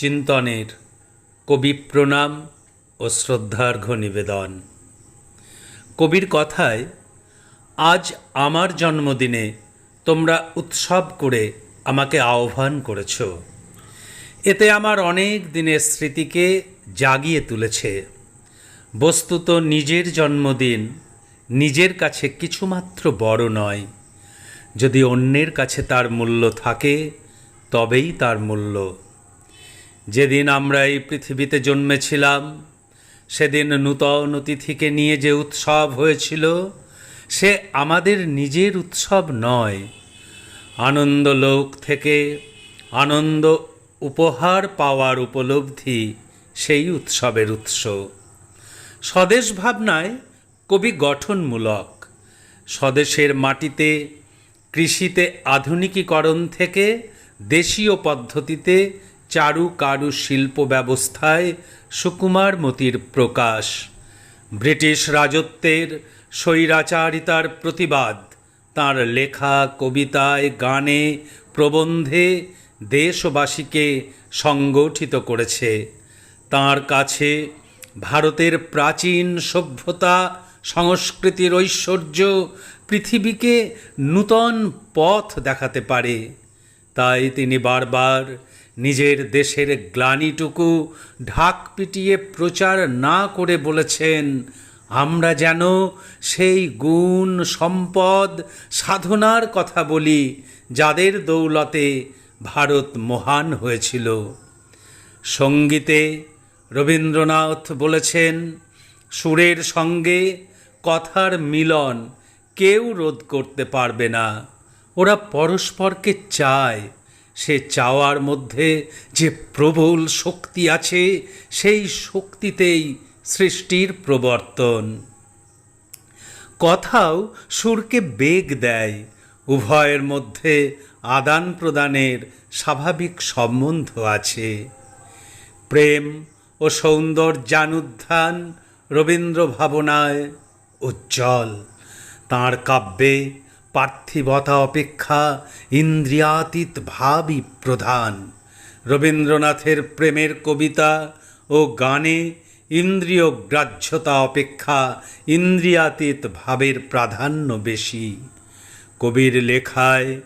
চিন্তনের কবি প্রণাম ও শ্রদ্ধার্ঘ্য নিবেদন। কবির কথায়, আজ আমার জন্মদিনে তোমরা উৎসব করে আমাকে আহ্বান করেছ। এতে আমার অনেক দিনের স্মৃতিকে জাগিয়ে তুলেছে। বস্তুত নিজের জন্মদিন নিজের কাছে কিছুমাত্র বড় নয়। যদি অন্যের কাছে তার মূল্য থাকে, তবেই তার মূল্য যেদিন আমরা এই পৃথিবীতে জন্মেছিলাম, সেদিন নূতন অতিথিকে নিয়ে যে উৎসব হয়েছিল, সে আমাদের নিজের উৎসব নয়। আনন্দ লোক থেকে আনন্দ উপহার পাওয়ার উপলব্ধি সেই উৎসবের উৎস। স্বদেশ ভাবনায় কবি গঠনমূলক। স্বদেশের মাটিতে, কৃষিতে আধুনিকীকরণ থেকে দেশীয় পদ্ধতিতে চারু কারু শিল্প ব্যবস্থায় সুকুমার মতির প্রকাশ। ব্রিটিশ রাজত্বের স্বৈরাচারিতার প্রতিবাদ। তার লেখা, কবিতায়, গানে, প্রবন্ধে দেশবাসীকে সংগঠিত করেছে। তার কাছে ভারতের প্রাচীন সভ্যতা, সংস্কৃতির ঐশ্বর্য পৃথিবীকে নূতন পথ দেখাতে পারে। তাই তিনি বারবার নিজের দেশের গ্লানিটুকু ঢাক পিটিয়ে প্রচার না করে বলেছেন, আমরা যেন সেই গুণ, সম্পদ, সাধনার কথা বলি, যাদের দৌলতে ভারত মহান হয়েছিল। সঙ্গীতে রবীন্দ্রনাথ বলেছেন, সুরের সঙ্গে কথার মিলন কেউ রোধ করতে পারবে না। ওরা পরস্পরকে চায় সে চাওয়ার মধ্যে যে প্রবল শক্তি আছে, সেই শক্তিতেই সৃষ্টির প্রবর্তন। কথাও সুরকে বেগ দেয়, উভয়ের মধ্যে আদান প্রদানের স্বাভাবিক সম্বন্ধ আছে। প্রেম ও সৌন্দর্যানুধ্যান রবীন্দ্র ভাবনায় উজ্জ্বল, তাঁর কাব্যে পার্থিবতা অপেক্ষা ইন্দ্রিয়াতীত ভাবই প্রধান। রবীন্দ্রনাথের প্রেমের কবিতা ও গানে ইন্দ্রিয় গ্রাহ্যতা অপেক্ষা ইন্দ্রিয়াতীত ভাবের প্রাধান্য বেশি। কবির লেখায়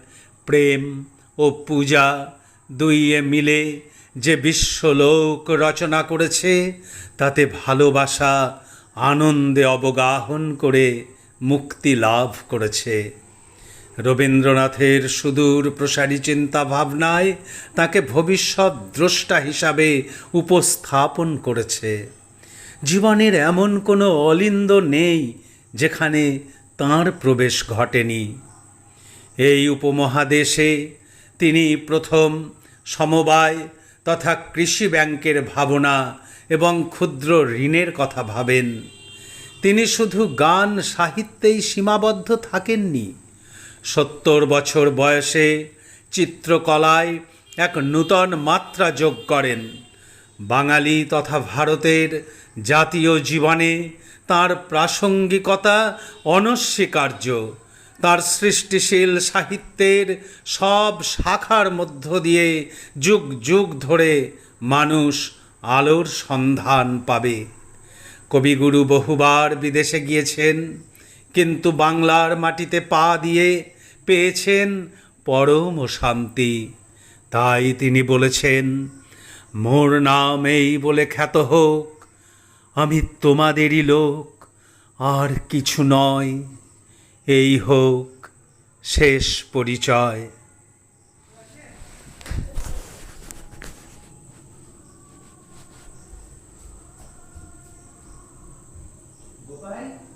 প্রেম ও পূজা দুইয়ে মিলে যে বিশ্বলোক রচনা করেছে, তাতে ভালোবাসা আনন্দে অবগাহন করে মুক্তি লাভ করেছে। রবীন্দ্রনাথের সুদূর প্রসারী চিন্তা ভাবনায় তাকে ভবিষ্যৎ দ্রষ্টা হিসাবে উপস্থাপন করেছে। জীবনের এমন কোনো অলিন্দ নেই যেখানে তাঁর প্রবেশ ঘটেনি। এই উপমহাদেশে তিনি প্রথম সমবায় তথা কৃষি ব্যাংকের ভাবনা এবং ক্ষুদ্র ঋণের কথা ভাবেন। তিনি শুধু গান সাহিত্যেই সীমাবদ্ধ থাকেননি সত্তর বছর বয়সে চিত্রকলায় এক নূতন মাত্রা যোগ করেন। বাঙালি তথা ভারতের জাতীয় জীবনে তার প্রাসঙ্গিকতা অনস্বীকার্য। তার সৃষ্টিশীল সাহিত্যের সব শাখার মধ্য দিয়ে যুগ যুগ ধরে মানুষ আলোর সন্ধান পাবে। কবিগুরু বহুবার বিদেশে গিয়েছেন, কিন্তু বাংলার মাটিতে পা দিয়ে পেয়েছেন পরম শান্তি। তাই তিনি বলেছেন, মোর নাম এই বলে খ্যাত হোক, আমি তোমাদেরই লোক, আর কিছু নয়। এই হোক শেষ পরিচয়। গোপাল?